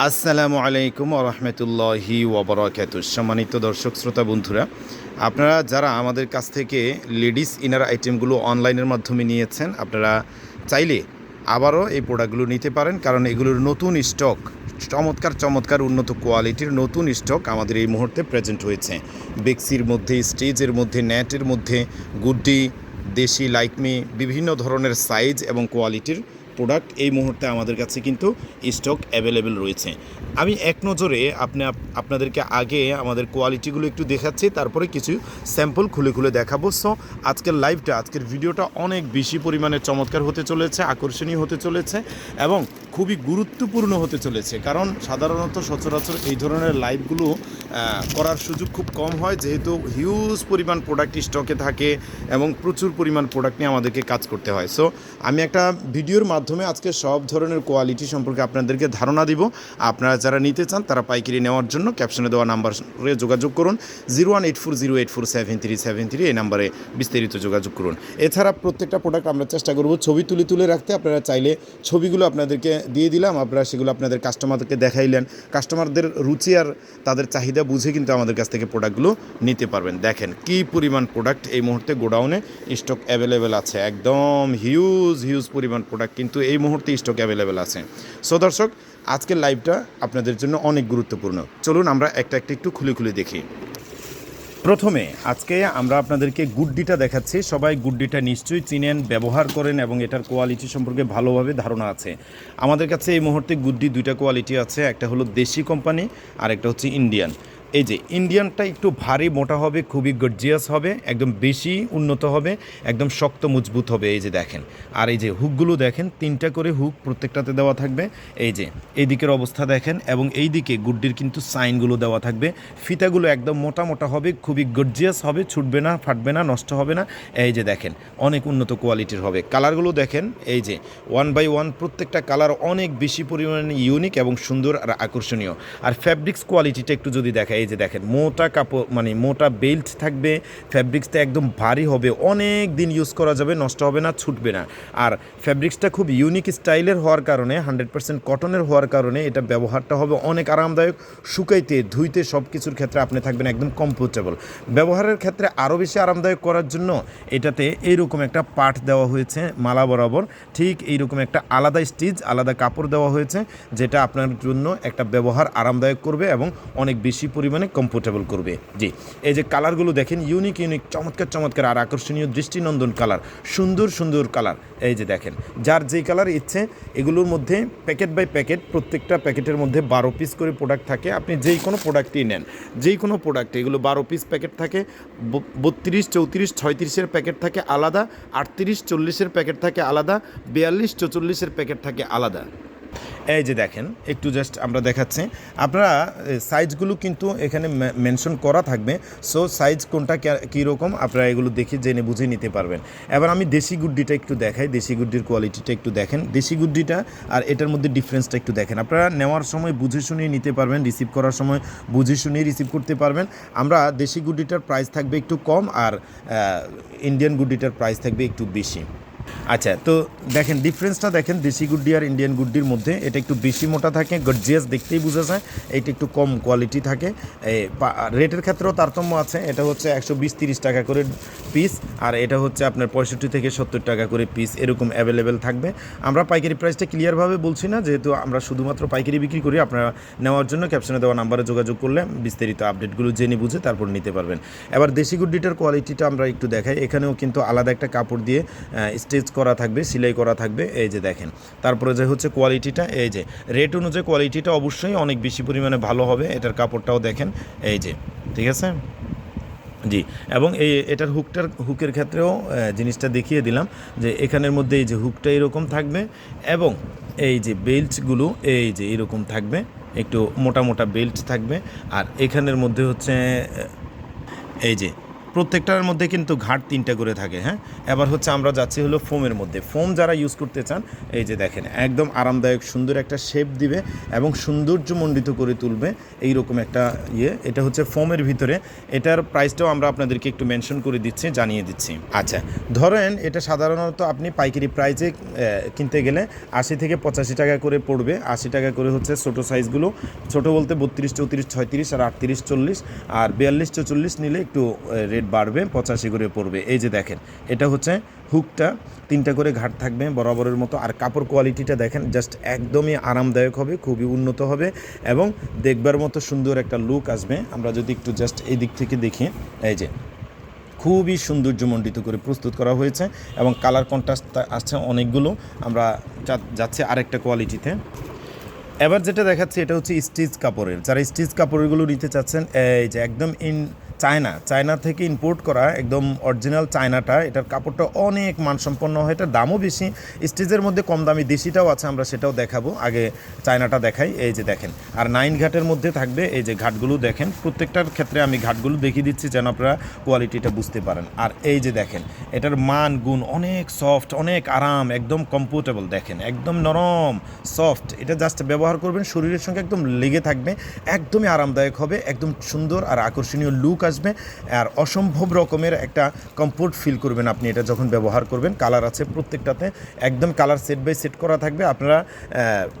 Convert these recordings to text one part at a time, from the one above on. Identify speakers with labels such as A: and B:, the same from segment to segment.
A: আসসালামু আলাইকুম রহমতুল্লাহি ওবরাকাত সম্মানিত দর্শক, শ্রোতা, বন্ধুরা, আপনারা যারা আমাদের কাছ থেকে লেডিস ইনার আইটেমগুলো অনলাইনের মাধ্যমে নিয়েছেন, আপনারা চাইলে আবারও এই প্রোডাক্টগুলো নিতে পারেন, কারণ এগুলোর নতুন স্টক, চমৎকার চমৎকার উন্নত কোয়ালিটির নতুন স্টক আমাদের এই মুহূর্তে প্রেজেন্ট হয়েছে। বেক্সির মধ্যে, স্টেজের মধ্যে নেটের মধ্যে, গুড্ডি, দেশি, লাইকমি, বিভিন্ন ধরনের সাইজ এবং কোয়ালিটির প্রোডাক্ট এই মুহূর্তে আমাদের কাছে কিন্তু স্টক অ্যাভেলেবেল রয়েছে। আমি এক নজরে আপনি, আপনাদেরকে আগে আমাদের কোয়ালিটিগুলো একটু দেখাচ্ছি, তারপরে কিছু স্যাম্পল খুলে খুলে দেখাবো। সো আজকের লাইভটা আজকের ভিডিওটা অনেক বেশি পরিমাণে চমৎকার হতে চলেছে, আকর্ষণীয় হতে চলেছে এবং খুবই গুরুত্বপূর্ণ হতে চলেছে। কারণ সাধারণত সচরাচর এই ধরনের লাইভগুলো করার সুযোগ খুব কম হয়, যেহেতু হিউজ পরিমাণ প্রোডাক্ট স্টকে থাকে এবং প্রচুর পরিমাণ প্রোডাক্ট নিয়ে আমাদেরকে কাজ করতে হয়। সো আমি একটা ভিডিওর মাধ্যমে আজকে সব ধরনের কোয়ালিটি সম্পর্কে আপনাদেরকে ধারণা দিব। আপনারা যারা নিতে চান, তারা পাইকারি নেওয়ার জন্য ক্যাপশনে দেওয়া নাম্বারে যোগাযোগ করুন। Zero one eight four zero eight four seven three seven three এই নাম্বারে বিস্তারিত যোগাযোগ করুন। এছাড়া প্রত্যেকটা প্রোডাক্ট আমরা চেষ্টা করব ছবি তুলে তুলে রাখতে। আপনারা চাইলে ছবিগুলো আপনাদেরকে দিয়ে দিলাম। আপনারা সেগুলো আপনাদের কাস্টমারকে দেখাইলেন। কাস্টমারদের রুচি আর তাদের চাহিদা বুঝে কিন্তু আমাদের কাছ থেকে প্রোডাক্টগুলো নিতে পারবেন। দেখেন কি পরিমাণ প্রোডাক্ট এই মুহূর্তে গোডাউনে স্টক অ্যাভেলেবেল আছে। একদম হিউজ হিউজ পরিমাণ প্রোডাক্ট কিন্তু এই মুহূর্তে স্টক অ্যাভেলেবেল আছে। সো দর্শক, আজকের লাইভটা আপনাদের জন্য অনেক গুরুত্বপূর্ণ। চলুন আমরা একটা একটা একটু খুলে খুলে দেখি। প্রথমে, আজকে আমরা আপনাদেরকে গুড্ডিটা দেখাচ্ছি। সবাই গুড্ডিটা নিশ্চয়ই চিনেন, ব্যবহার করেন এবং এটার কোয়ালিটি সম্পর্কে ভালোভাবে ধারণা আছে। আমাদের কাছে এই মুহূর্তে গুড্ডি দুইটা কোয়ালিটি আছে। একটা হলো দেশি কোম্পানি আর একটা হচ্ছে ইন্ডিয়ান এই যে ইন্ডিয়ানটা একটু ভারী, মোটা হবে, খুবই গর্জিয়াস হবে, একদম বেশি উন্নত হবে, একদম শক্ত, মজবুত হবে, এই যে দেখেন। আর এই যে হুকগুলো দেখেন, তিনটা করে হুক প্রত্যেকটাতে দেওয়া থাকবে। এই যে এই দিকের অবস্থা দেখেন এবং এই দিকে গুড্ডির কিন্তু সাইনগুলো দেওয়া থাকবে। ফিতাগুলো একদম মোটা মোটা হবে, খুবই গর্জিয়াস হবে, ছুটবে না, ফাটবে না, নষ্ট হবে না। এই যে দেখেন, অনেক উন্নত কোয়ালিটির হবে। কালারগুলো দেখেন, এই যে ওয়ান বাই ওয়ান প্রত্যেকটা কালার অনেক বেশি পরিমাণে ইউনিক এবং সুন্দর আর আকর্ষণীয়। আর ফ্যাব্রিক্স কোয়ালিটিটা একটু যদি দেখা এই যে দেখেন, মোটা কাপড় মানে মোটা বেল্ট থাকবে ফ্যাব্রিক্সটা একদম ভারী হবে, অনেক দিন ইউজ করা যাবে, নষ্ট হবে না, ছুটবে না। আর ফ্যাব্রিক্সটা খুব ইউনিক স্টাইলের হওয়ার কারণে হান্ড্রেড পার্সেন্ট কটনের হওয়ার কারণে, এটা ব্যবহারটা হবে অনেক আরামদায়ক, শুকাইতে, ধুইতে সব কিছুর ক্ষেত্রে আপনি থাকবেন একদম কমফোর্টেবল ব্যবহারের ক্ষেত্রে আরও বেশি আরামদায়ক করার জন্য, এটাতে এইরকম একটা পাট দেওয়া হয়েছে, মালা বরাবর, ঠিক এইরকম একটা আলাদা স্টিচ আলাদা কাপড় দেওয়া হয়েছে, যেটা আপনার জন্য একটা ব্যবহার আরামদায়ক করবে এবং অনেক বেশি পরিমাণে কমফোর্টেবল করবে। জি, এই যে কালারগুলো দেখেন ইউনিক ইউনিক চমৎকার চমৎকার আর আকর্ষণীয় দৃষ্টিনন্দন কালার সুন্দর সুন্দর কালার এই যে দেখেন, যার যেই কালার ইচ্ছে, এগুলোর মধ্যে প্যাকেট বাই প্যাকেট প্রত্যেকটা প্যাকেটের মধ্যে বারো পিস করে প্রোডাক্ট থাকে। আপনি যেই কোনো প্রোডাক্টই নেন, যেই কোনো প্রোডাক্ট এগুলো বারো পিস প্যাকেট থাকে বত্রিশ, চৌত্রিশ, ছয়ত্রিশের প্যাকেট থাকে আলাদা, আটত্রিশ, চল্লিশের প্যাকেট থাকে আলাদা, বিয়াল্লিশ, চৌচল্লিশের প্যাকেট থাকে আলাদা। এই যে দেখেন, একটু জাস্ট আমরা দেখাচ্ছি। আপনারা সাইজগুলো কিন্তু এখানে মেনশন করা থাকবে। সো সাইজ কোনটা কীরকম, আপনারা এগুলো দেখে জেনে বুঝে নিতে পারবেন। এবার আমি দেশি গুড্ডিটা একটু দেখাই, দেশি গুড্ডির কোয়ালিটিটা একটু দেখেন। দেশি গুড্ডিটা আর এটার মধ্যে ডিফারেন্সটা একটু দেখেন। আপনারা নেওয়ার সময় বুঝে শুনিয়ে নিতে পারবেন রিসিভ করার সময় বুঝে শুনিয়ে রিসিভ করতে পারবেন। আমরা দেশি গুড্ডিটার প্রাইস থাকবে একটু কম আর ইন্ডিয়ান গুড্ডিটার প্রাইস থাকবে একটু বেশি। আচ্ছা তো দেখেন ডিফারেন্সটা দেখেন, দেশি গুড্ডি আর ইন্ডিয়ান গুড্ডির মধ্যে। এটা একটু বেশি মোটা থাকে গর্জিয়াস দেখতেই বোঝা যায়। এইটা একটু কম কোয়ালিটি থাকে। রেটের ক্ষেত্রেও তারতম্য আছে। এটা হচ্ছে একশো বিশ তিরিশ টাকা করে পিস আর এটা হচ্ছে আপনার পঁয়ষট্টি থেকে সত্তর টাকা করে পিস এরকম অ্যাভেলেবেল থাকবে। আমরা পাইকারি প্রাইসটা ক্লিয়ারভাবে বলছি না, যেহেতু আমরা শুধুমাত্র পাইকারি বিক্রি করি। আপনারা নেওয়ার জন্য ক্যাপশনে দেওয়া নাম্বারে যোগাযোগ করলে বিস্তারিত আপডেটগুলো জেনে বুঝে তারপর নিতে পারবেন। এবার দেশি গুড্ডিটার কোয়ালিটিটা আমরা একটু দেখাই। এখানেও কিন্তু আলাদা একটা কাপড় দিয়ে স্টেচ করা থাকবে, সেলাই করা থাকবে, এই যে দেখেন। তারপরে যে হচ্ছে কোয়ালিটিটা এই যে। রেট অনুযায়ী কোয়ালিটিটা অবশ্যই অনেক বেশি পরিমাণে ভালো হবে, এটার কাপড়টাও দেখেন, এই যে। ঠিক আছে? জি। এবং এই এটার হুকটার হুকের ক্ষেত্রেও জিনিসটা দেখিয়ে দিলাম যে এখানের মধ্যে এই যে হুকটা এরকম থাকবে এবং এই যে বেল্টগুলো এই যে এরকম থাকবে, একটু মোটা মোটা বেল্ট থাকবে। আর এখানের মধ্যে হচ্ছে এই যে প্রত্যেকটার মধ্যে কিন্তু ঘাট তিনটা করে থাকে হ্যাঁ? এবার হচ্ছে আমরা যাচ্ছি হলো ফোমের মধ্যে। ফোম যারা ইউজ করতে চান, এই যে দেখেন, একদম আরামদায়ক, সুন্দর একটা শেপ দিবে এবং সৌন্দর্যমণ্ডিত করে তুলবে এই রকম একটা ইয়ে। এটা হচ্ছে ফোমের ভিতরে। এটার প্রাইসটাও আমরা আপনাদেরকে একটু মেনশন করে দিচ্ছি, জানিয়ে দিচ্ছি। আচ্ছা ধরেন এটা সাধারণত আপনি পাইকারি প্রাইসে কিনতে গেলে আশি থেকে পঁচাশি টাকা করে পড়বে। আশি টাকা করে হচ্ছে ছোটো সাইজগুলো ছোটো বলতে বত্রিশ, চৌত্রিশ, ছয়ত্রিশ আর আটত্রিশ, চল্লিশ আর বিয়াল্লিশ চল্লিশ নিলে একটু রেট বাড়বে, পঁচাশি করে পড়বে। এই যে দেখেন, এটা হচ্ছে হুকটা, তিনটা করে ঘাট থাকবে বরাবরের মতো। আর কাপড় কোয়ালিটিটা দেখেন, জাস্ট একদমই আরামদায়ক হবে, খুবই উন্নত হবে এবং দেখবার মতো সুন্দর একটা লুক আসবে। আমরা যদি একটু জাস্ট এই দিক থেকে দেখি, এই যে খুবই সৌন্দর্যমণ্ডিত করে প্রস্তুত করা হয়েছে এবং কালার কন্ট্রাস্ট আসছে অনেকগুলো। আমরা যাচ্ছি আরেকটা কোয়ালিটিতে। এবার যেটা দেখাচ্ছি, এটা হচ্ছে স্টিচ কাপড়ের। যারা স্টিচ কাপড়গুলো নিতে চাচ্ছেন, এই যে একদম ইন চায়না। চায়না থেকে ইম্পোর্ট করা একদম অরিজিনাল চায়নাটা, এটার কাপড়টা অনেক মানসম্পন্ন হয় এটার দামও বেশি, স্টেজের মধ্যে কম দামি দেশিটাও আছে, আমরা সেটাও দেখাবো। আগে চায়নাটা দেখাই, এই যে দেখেন। আর নাইন ঘাটের মধ্যে থাকবে, এই যে ঘাটগুলো দেখেন, প্রত্যেকটার ক্ষেত্রে আমি ঘাটগুলো দেখিয়ে দিচ্ছি যেন আপনারা কোয়ালিটিটা বুঝতে পারেন। আর এই যে দেখেন, এটার মান, গুণ অনেক সফট অনেক আরাম, একদম কমফোর্টেবল দেখেন, একদম নরম সফট এটা জাস্ট ব্যবহার করবেন, শরীরের সঙ্গে একদম লেগে থাকবে, একদমই আরামদায়ক হবে, একদম সুন্দর আর আকর্ষণীয় লুক আসবে। আর অসম্ভব রকমের একটা কমফোর্ট ফিল করবেন আপনি। এটা যখন ব্যবহার করবেন কালার আছে প্রত্যেকটাতে। একদম কালার সেট বাই সেট করা থাকবে। আপনারা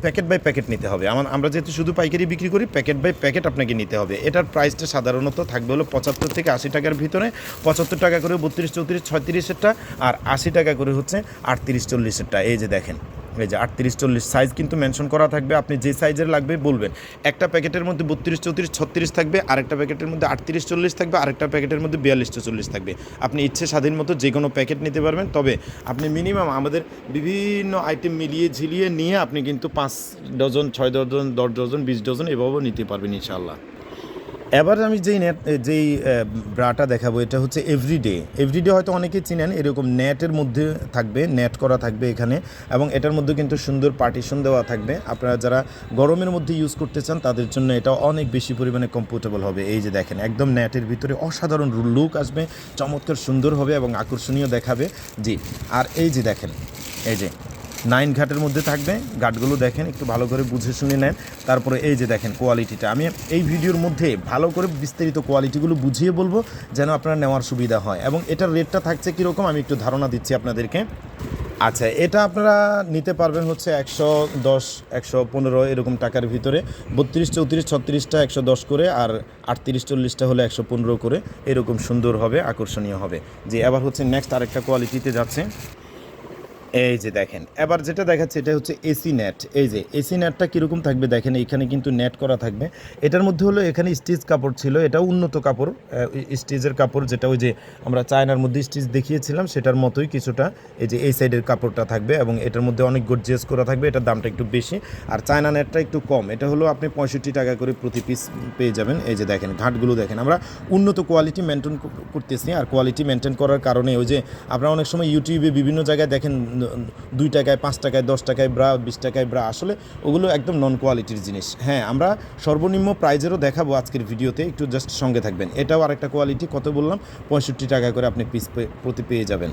A: প্যাকেট বাই প্যাকেট নিতে হবে। আমার, আমরা যেহেতু শুধু পাইকারি বিক্রি করি প্যাকেট বাই প্যাকেট আপনাকে নিতে হবে। এটার প্রাইসটা সাধারণত থাকবে হলো পঁচাত্তর থেকে আশি টাকার ভিতরে। পঁচাত্তর টাকা করে বত্রিশ, চৌত্রিশ, ছয়ত্রিশেরটা। আর আশি টাকা করে হচ্ছে আটত্রিশ, চল্লিশেরটা। এই যে দেখেন। এই যে আটত্রিশ, চল্লিশ সাইজ কিন্তু মেনশন করা থাকবে। আপনি যে সাইজের লাগবে বলবেন। একটা প্যাকেটের মধ্যে বত্রিশ, চৌত্রিশ, ছত্রিশ থাকবে, আরেকটা প্যাকেটের মধ্যে আটত্রিশ, চল্লিশ থাকবে, আরেকটা প্যাকেটের মধ্যে বিয়াল্লিশ চল্লিশ থাকবে। আপনি ইচ্ছে স্বাধীন মতো যে কোনো প্যাকেট নিতে পারবেন, তবে আপনি মিনিমাম আমাদের বিভিন্ন আইটেম মিলিয়ে ঝিলিয়ে নিয়ে আপনি কিন্তু পাঁচ ডজন ছয় ডজন দশ ডজন বিশ ডজন এভাবেও নিতে পারবেন ইনশাআল্লাহ। এবার আমি যেই নেট যেই ব্রাটা দেখাবো, এটা হচ্ছে এভরিডে এভরিডে হয়তো অনেকেই চিনেন, এরকম নেটের মধ্যে থাকবে নেট করা থাকবে এখানে, এবং এটার মধ্যে কিন্তু সুন্দর পার্টিশন দেওয়া থাকবে। আপনারা যারা গরমের মধ্যে ইউজ করতে চান, তাদের জন্য এটা অনেক বেশি পরিমাণে কমফোর্টেবল হবে। এই যে দেখেন, একদম নেটের ভিতরে অসাধারণ লুক আসবে, চমৎকার সুন্দর হবে এবং আকর্ষণীয় দেখাবে। জি, আর এই যে দেখেন, এই যে নাইন ঘাটের মধ্যে থাকবে। ঘাটগুলো দেখেন, একটু ভালো করে বুঝে শুনে নেন। তারপরে এই যে দেখেন কোয়ালিটিটা আমি এই ভিডিওর মধ্যে ভালো করে বিস্তারিত কোয়ালিটিগুলো বুঝিয়ে বলব, যেন আপনার নেওয়ার সুবিধা হয়। এবং এটার রেটটা থাকছে কীরকম, আমি একটু ধারণা দিচ্ছি আপনাদেরকে। আচ্ছা এটা আপনারা নিতে পারবেন হচ্ছে একশো দশ, একশো পনেরো এরকম টাকার ভিতরে। বত্রিশ, চৌত্রিশ, ছত্রিশটা একশো দশ করে, আর আটত্রিশ, চল্লিশটা হলে একশো পনেরো করে। এরকম সুন্দর হবে, আকর্ষণীয় হবে। যে এবার হচ্ছে নেক্সট আরেকটা কোয়ালিটিতে যাচ্ছে। এই যে দেখেন, এবার যেটা দেখাচ্ছে এটা হচ্ছে এসি নেট। এই যে, এসি নেটটা কীরকম থাকবে দেখেন, এখানে কিন্তু নেট করা থাকবে। এটার মধ্যে হলো এখানে স্টিচ কাপড় ছিল, এটা উন্নত কাপড় স্টিচের কাপড়, যেটা ওই যে আমরা চায়নার মধ্যে স্টিচ দেখিয়েছিলাম, সেটার মতোই কিছুটা এই যে এই সাইডের কাপড়টা থাকবে এবং এটার মধ্যে অনেক গর্জিয়াস করা থাকবে, এটার দামটা একটু বেশি। আর চায়না নেটটা একটু কম, এটা হলো আপনি পঁয়ষট্টি টাকা করে প্রতি পিস পেয়ে যাবেন। এই যে দেখেন, ঘাটগুলো দেখেন, আমরা উন্নত কোয়ালিটি মেনটেন করতেছি। আর কোয়ালিটি মেনটেন করার কারণে ওই যে আপনারা অনেক সময় ইউটিউবে বিভিন্ন জায়গায় দেখেন দুই টাকায়, পাঁচ টাকায়, দশ টাকায় ব্রা, বিশ টাকায় ব্রা, আসলে ওগুলো একদম নন কোয়ালিটির জিনিস। হ্যাঁ আমরা সর্বনিম্ন প্রাইজেরও দেখাবো আজকের ভিডিওতে, একটু জাস্ট সঙ্গে থাকবেন। এটাও আরেকটা কোয়ালিটি কত বললাম? পঁয়ষট্টি টাকা করে আপনি পিস প্রতি পেয়ে যাবেন।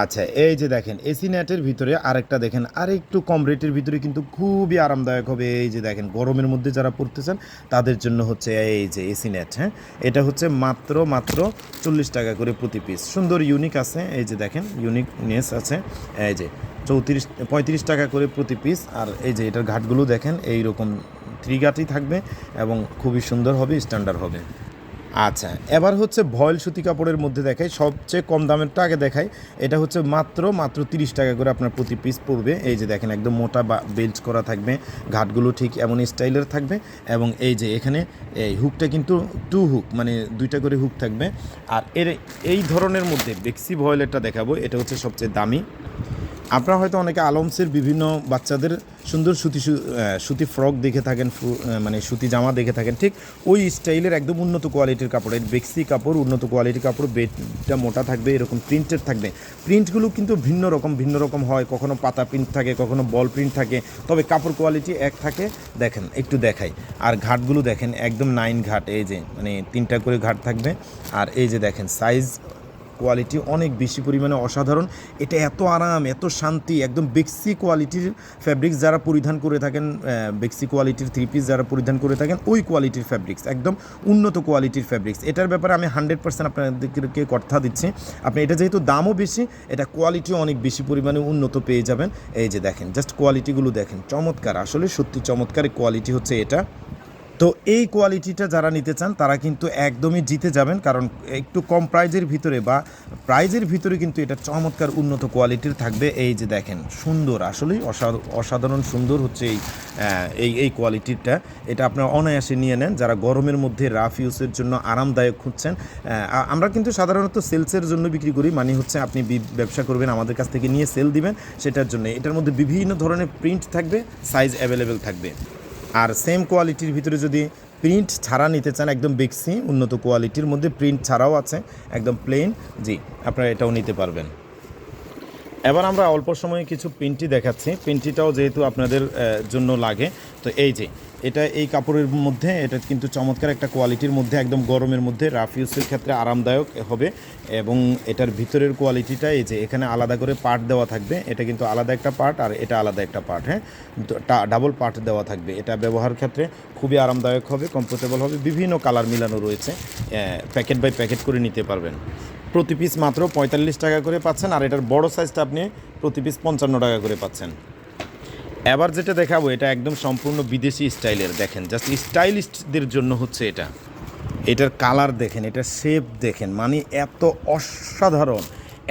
A: আচ্ছা এই যে দেখেন এসি নেটের ভিতরে আরেকটা দেখেন আর একটু কম রেটের ভিতরে কিন্তু খুবই আরামদায়ক হবে। এই যে দেখেন, গরমের মধ্যে যারা পড়তেছেন, তাদের জন্য হচ্ছে এই যে এসি নেট হ্যাঁ? এটা হচ্ছে মাত্র মাত্র চল্লিশ টাকা করে প্রতি পিস। সুন্দর, ইউনিক আছে। এই যে দেখেন, ইউনিকনেস আছে। এই যে চৌত্রিশ, পঁয়ত্রিশ টাকা করে প্রতি পিস। আর এই যে এটার ঘাটগুলো দেখেন এই রকম থ্রি ঘাটই থাকবে এবং খুবই সুন্দর হবে, স্ট্যান্ডার্ড হবে। আচ্ছা এবার হচ্ছে ভয়েল সুতি কাপড়ের মধ্যে দেখাই, সবচেয়ে কম দামেরটা আগে দেখাই। এটা হচ্ছে মাত্র মাত্র তিরিশ টাকা করে আপনার প্রতি পিস পড়বে। এই যে দেখেন, একদম মোটা বা বেল্ট করা থাকবে, ঘাটগুলো ঠিক এমন স্টাইলের থাকবে এবং এই যে এখানে, এই হুকটা কিন্তু টু হুক মানে দুইটা করে হুক থাকবে। আর এর, এই ধরনের মধ্যে বেক্সি ভয়েলেরটা দেখাবো, এটা হচ্ছে সবচেয়ে দামি। আপনারা হয়তো অনেকে আলমসের বিভিন্ন বাচ্চাদের সুন্দর সুতি সুতি ফ্রক দেখে থাকেন মানে সুতি জামা দেখে থাকেন, ঠিক ওই স্টাইলের একদম উন্নত কোয়ালিটির কাপড় এর বেক্সি কাপড়, উন্নত কোয়ালিটির কাপড়, বেডটা মোটা থাকবে, এরকম প্রিন্টেড থাকবে। প্রিন্টগুলো কিন্তু ভিন্ন রকম ভিন্ন রকম হয়, কখনো পাতা প্রিন্ট থাকে, কখনো বল প্রিন্ট থাকে, তবে কাপড় কোয়ালিটি এক থাকে, দেখেন, একটু দেখাই। আর ঘাটগুলো দেখেন, একদম নাইন ঘাট, এই যে মানে তিনটা করে ঘাট থাকবে, আর এই যে দেখেন, সাইজ কোয়ালিটি অনেক বেশি পরিমাণে অসাধারণ। এটা এত আরাম, এত শান্তি, একদম বেক্সি কোয়ালিটির ফ্যাব্রিক্স যারা পরিধান করে থাকেন বেক্সি কোয়ালিটির থ্রি পিস যারা পরিধান করে থাকেন, ওই কোয়ালিটির ফ্যাব্রিক্স একদম উন্নত কোয়ালিটির ফ্যাব্রিক্স এটার ব্যাপারে আমি হান্ড্রেড পার্সেন্ট আপনাদেরকে কথা দিচ্ছি। আপনি এটা যেহেতু দামও বেশি, এটা কোয়ালিটিও অনেক বেশি পরিমাণে উন্নত পেয়ে যাবেন। এই যে দেখেন জাস্ট কোয়ালিটিগুলো দেখেন, চমৎকার। আসলে সত্যি চমৎকার কোয়ালিটি হচ্ছে এটা। তো এই কোয়ালিটিটা যারা নিতে চান, তারা কিন্তু একদমই জিতে যাবেন। কারণ একটু কম প্রাইজের ভিতরে বা প্রাইজের ভিতরে কিন্তু এটা চমৎকার উন্নত কোয়ালিটির থাকবে। এই যে দেখেন, সুন্দর, আসলেই অসা- অসাধারণ সুন্দর হচ্ছে এই এই এই কোয়ালিটিটা এটা আপনারা অনায়াসে নিয়ে নেন। যারা গরমের মধ্যে রাফ ইউজের জন্য আরামদায়ক খুঁজছেন আমরা কিন্তু সাধারণত সেলসের জন্য বিক্রি করি। মানে হচ্ছে আপনি ব্যবসা করবেন, আমাদের কাছ থেকে নিয়ে সেল দিবেন, সেটার জন্য। এটার মধ্যে বিভিন্ন ধরনের প্রিন্ট থাকবে সাইজ অ্যাভেলেবেল থাকবে। আর সেম কোয়ালিটির ভিতরে যদি প্রিন্ট ছাড়া নিতে চান, একদম বেক্সি উন্নত কোয়ালিটির মধ্যে প্রিন্ট ছাড়াও আছে, একদম প্লেন জি, আপনারা এটাও নিতে পারবেন। এবার আমরা অল্প সময়ে কিছু প্রিন্টি দেখাচ্ছি। প্রিন্টিটাও যেহেতু আপনাদের জন্য লাগে। তো এই যে, এটা এই কাপড়ের মধ্যে, এটা কিন্তু চমৎকার একটা কোয়ালিটির মধ্যে, একদম গরমের মধ্যে, রাফ ইউজের ক্ষেত্রে আরামদায়ক হবে। এবং এটার ভিতরের কোয়ালিটিটা এই যে, এখানে আলাদা করে পার্ট দেওয়া থাকবে। এটা কিন্তু আলাদা একটা পার্ট আর এটা আলাদা একটা পার্ট হ্যাঁ? ডাবল পার্ট দেওয়া থাকবে। এটা ব্যবহার ক্ষেত্রে খুবই আরামদায়ক হবে, কমফোর্টেবল হবে। বিভিন্ন কালার মিলানো রয়েছে। প্যাকেট বাই প্যাকেট করে নিতে পারবেন। প্রতি পিস মাত্র পঁয়তাল্লিশ টাকা করে পাচ্ছেন, আর এটার বড় সাইজটা আপনি প্রতি পিস পঞ্চান্ন টাকা করে পাচ্ছেন। এবার যেটা দেখাবো, এটা একদম সম্পূর্ণ বিদেশি স্টাইলের দেখেন জাস্ট স্টাইলিস্টদের জন্য হচ্ছে এটা। এটার কালার দেখেন, এটা শেপ দেখেন মানে এত অসাধারণ,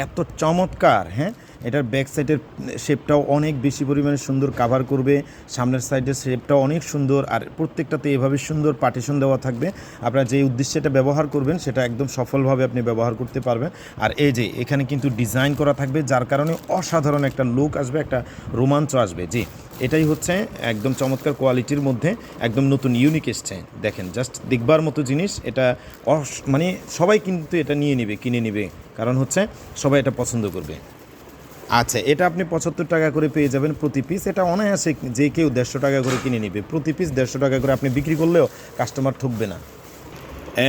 A: এত চমৎকার হ্যাঁ? এটার ব্যাক সাইডের শেপটাও অনেক বেশি পরিমাণে সুন্দর কাভার করবে। সামনের সাইডের শেপটাও অনেক সুন্দর আর প্রত্যেকটাতে এভাবে সুন্দর পার্টিশন দেওয়া থাকবে। আপনারা যে উদ্দেশ্যে এটা ব্যবহার করবেন, সেটা একদম সফলভাবে আপনি ব্যবহার করতে পারবেন। আর এই যে, এখানে কিন্তু ডিজাইন করা থাকবে, যার কারণে অসাধারণ একটা লুক আসবে, একটা রোমাঞ্চ আসবে। জি, এটাই হচ্ছে একদম চমৎকার কোয়ালিটির মধ্যে একদম নতুন ইউনিক এসছে। দেখেন জাস্ট দেখবার মতো জিনিস, এটা মানে সবাই কিন্তু এটা নিয়ে নেবে, কিনে নেবে। কারণ হচ্ছে সবাই এটা পছন্দ করবে। আচ্ছা এটা আপনি পঁচাত্তর টাকা করে পেয়ে যাবেন প্রতি পিস এটা অনায়াসে যে কেউ দেড়শো টাকা করে কিনে নেবে। প্রতি পিস দেড়শো টাকা করে আপনি বিক্রি করলেও কাস্টমার ঠকবে না।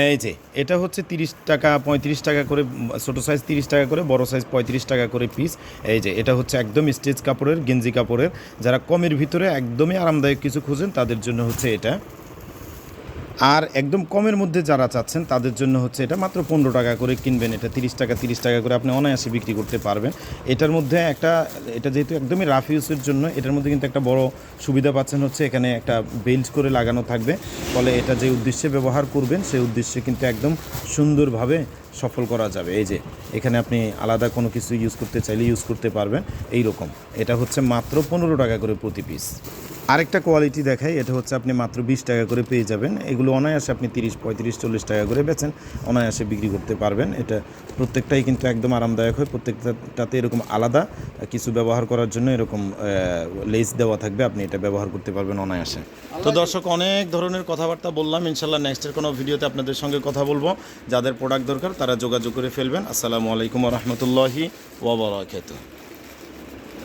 A: এই যে, এটা হচ্ছে তিরিশ টাকা, পঁয়ত্রিশ টাকা করে, ছোটো সাইজ তিরিশ টাকা করে, বড় সাইজ পঁয়ত্রিশ টাকা করে পিস এই যে, এটা হচ্ছে একদম স্টেজ কাপড়ের, গেঞ্জি কাপড়ের। যারা কমের ভিতরে একদমই আরামদায়ক কিছু খুঁজেন, তাদের জন্য হচ্ছে এটা। আর একদম কমের মধ্যে যারা চাচ্ছেন, তাদের জন্য হচ্ছে এটা মাত্র পনেরো টাকা করে কিনবেন। এটা তিরিশ টাকা তিরিশ টাকা করে আপনি অনায়াসে বিক্রি করতে পারবেন। এটার মধ্যে একটা, এটা যেহেতু একদমই রাফ ইউজের জন্য, এটার মধ্যে কিন্তু একটা বড় সুবিধা পাচ্ছেন হচ্ছে এখানে একটা বেল্ট করে লাগানো থাকবে। ফলে এটা যে উদ্দেশ্যে ব্যবহার করবেন, সেই উদ্দেশ্যে কিন্তু একদম সুন্দরভাবে সফল করা যাবে। এই যে, এখানে আপনি আলাদা কোনো কিছু ইউজ করতে চাইলে ইউজ করতে পারবেন। এই রকম এটা হচ্ছে মাত্র পনেরো টাকা করে প্রতি পিস আরেকটা কোয়ালিটি দেখাই এটা হচ্ছে আপনি মাত্র বিশ টাকা করে পেয়ে যাবেন। এগুলো অনায়াসে আপনি তিরিশ পঁয়ত্রিশ চল্লিশ টাকা করে বেচেন অনায়াসে বিক্রি করতে পারবেন। এটা প্রত্যেকটাই কিন্তু একদম আরামদায়ক হয় প্রত্যেকটাতে এরকম আলাদা কিছু ব্যবহার করার জন্য এরকম লেস দেওয়া থাকবে আপনি এটা ব্যবহার করতে পারবেন অনায়াসে। তো দর্শক অনেক ধরনের কথাবার্তা বললাম ইনশাল্লাহ নেক্সটের কোনো ভিডিওতে আপনাদের সঙ্গে কথা বলব। যাদের প্রোডাক্ট দরকার তারা যোগাযোগ করে ফেলবেন। আসসালামু আলাইকুম রহমতুল্লাহি ওবরাকাতুহ